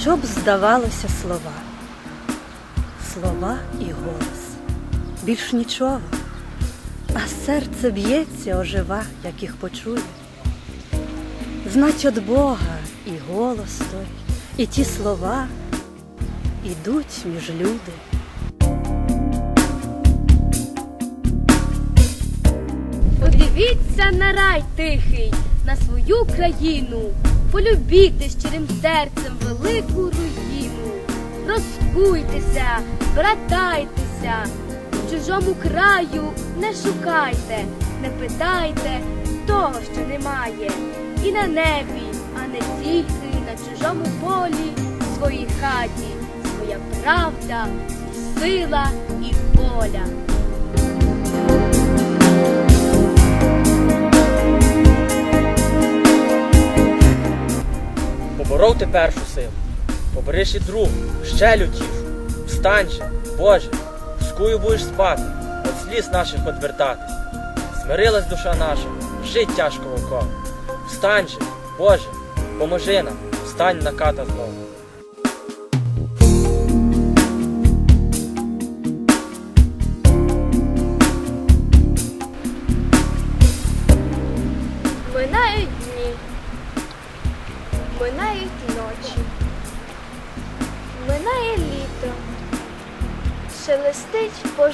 Ну, що б здавалося слова? Слова і голос. Більш нічого. А серце б'ється, ожива, як їх почує. Знать от Бога і голос той, і ті слова ідуть між люди. Подивіться на рай тихий, на свою країну, полюбіте щирим серцем велику руїну. Розкуйтеся, братайтеся, в чужому краю не шукайте, не питайте того, що немає. І на небі, а не тільки на чужому полі, в своїй хаті, своя правда, сила і воля. Ти першу силу, побереш і другу, ще лютішу. Встань же, Боже, скую будеш спати, от сліз наших одвертатись. Смирилась душа наша, жить тяжко око. Встань же, Боже, поможи нам, встань на ката знову.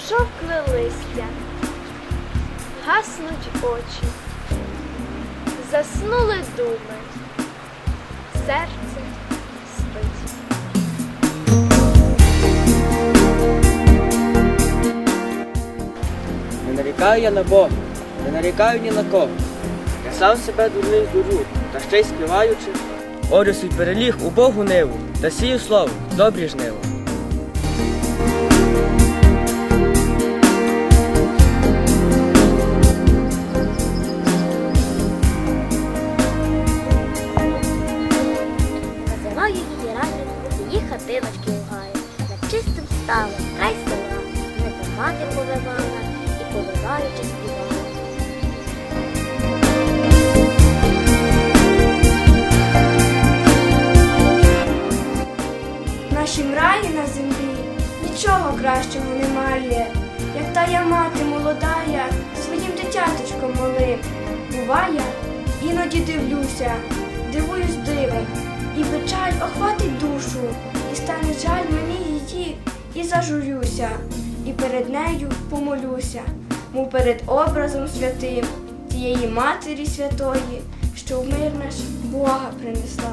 Пожовкле листя, гаснуть очі, заснули думи, серце спить. Не нарікаю я на Бога, не нарікаю ні на кого. Я сам себе дурний дурю, та ще й співаючи. Орю свій переліг у Богу ниву, та сію слово, добрі жниво. Не повивала і повиваючи співала. В нашім на землі нічого кращого немає, як тая мати молодая своїм дитяточком малим. Буває, іноді дивлюся, дивуюсь дивом, і печаль охватить душу, і стане жаль мені її, і зажурюся, і перед нею помолюся, мов перед образом святим тієї матері святої, що в мир наш Бога принесла.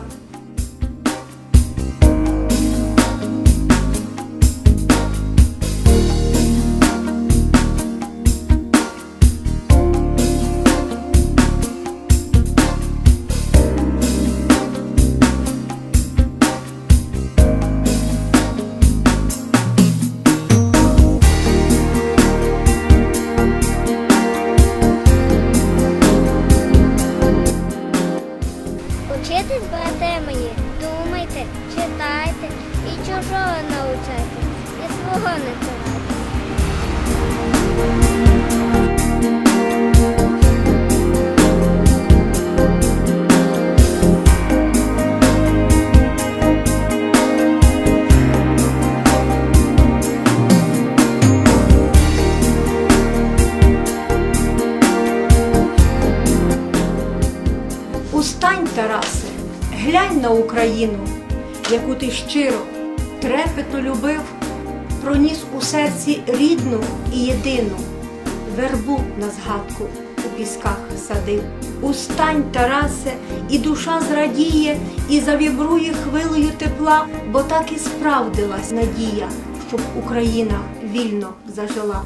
Не. Устань, Тарасе, глянь на Україну, яку ти щиро, трепетно любив, проніс у серці рідну і єдину, вербу на згадку у пісках садив. Устань, Тарасе, і душа зрадіє, і завібрує хвилею тепла, бо так і справдилась надія, щоб Україна вільно зажила.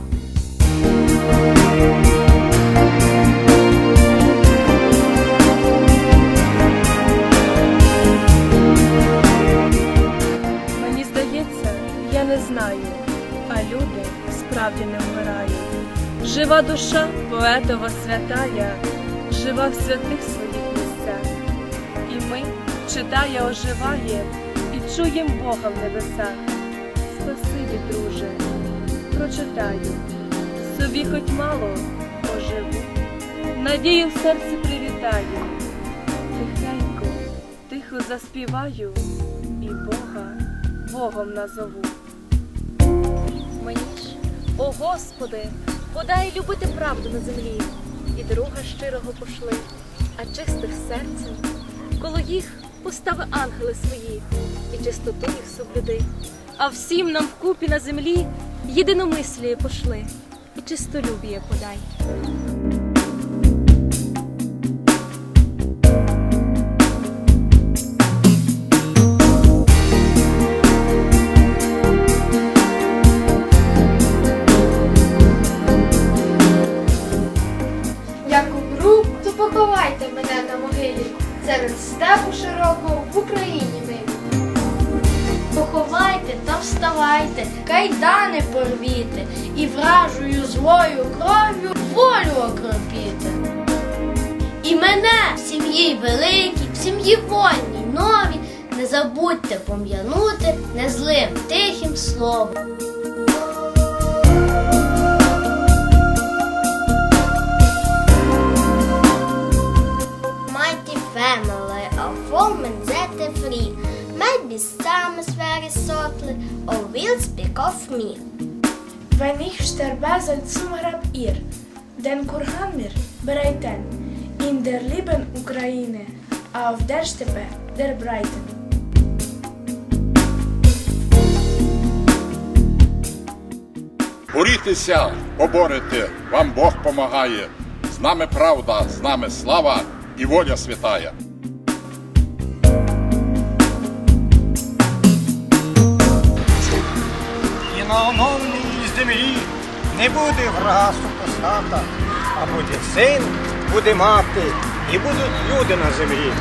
Справді не вмирають. Жива душа поетова святая, жива в святих своїх місцях. І ми, читає, оживає, і чуєм Бога в небесах. Спасибі, друже, прочитаю, собі хоч мало оживу, надію в серці привітаю, тихенько, тихо заспіваю і Бога Богом назову. Мені ж, о Господи, подай любити правду на землі, і друга щирого пошли, а чистих серцем, коло їх постави ангели свої, і чистоту їх соблюди. А всім нам вкупі на землі єдиномисліє пошли, і чистолюбіє подай. Степу широкого в Україні милі. Поховайте та вставайте, кайдани порвіте і вражою злою кров'ю волю окропіте. І мене в сім'ї великій, в сім'ї вольній, новій, не забудьте пом'янути незлим тихим словом. Is or will speak of me. Wenn ich sterbe, soll zum Grab ihr, den Kurgan mir bereiten, in der lieben Ukraine, auf der Steppe der Breiten. Борітеся, поборете, вам Бог помагає. З нами правда, з нами слава і воля святая. На оновленій землі не буде врага супостата, а буде син, буде мати, і будуть люди на землі.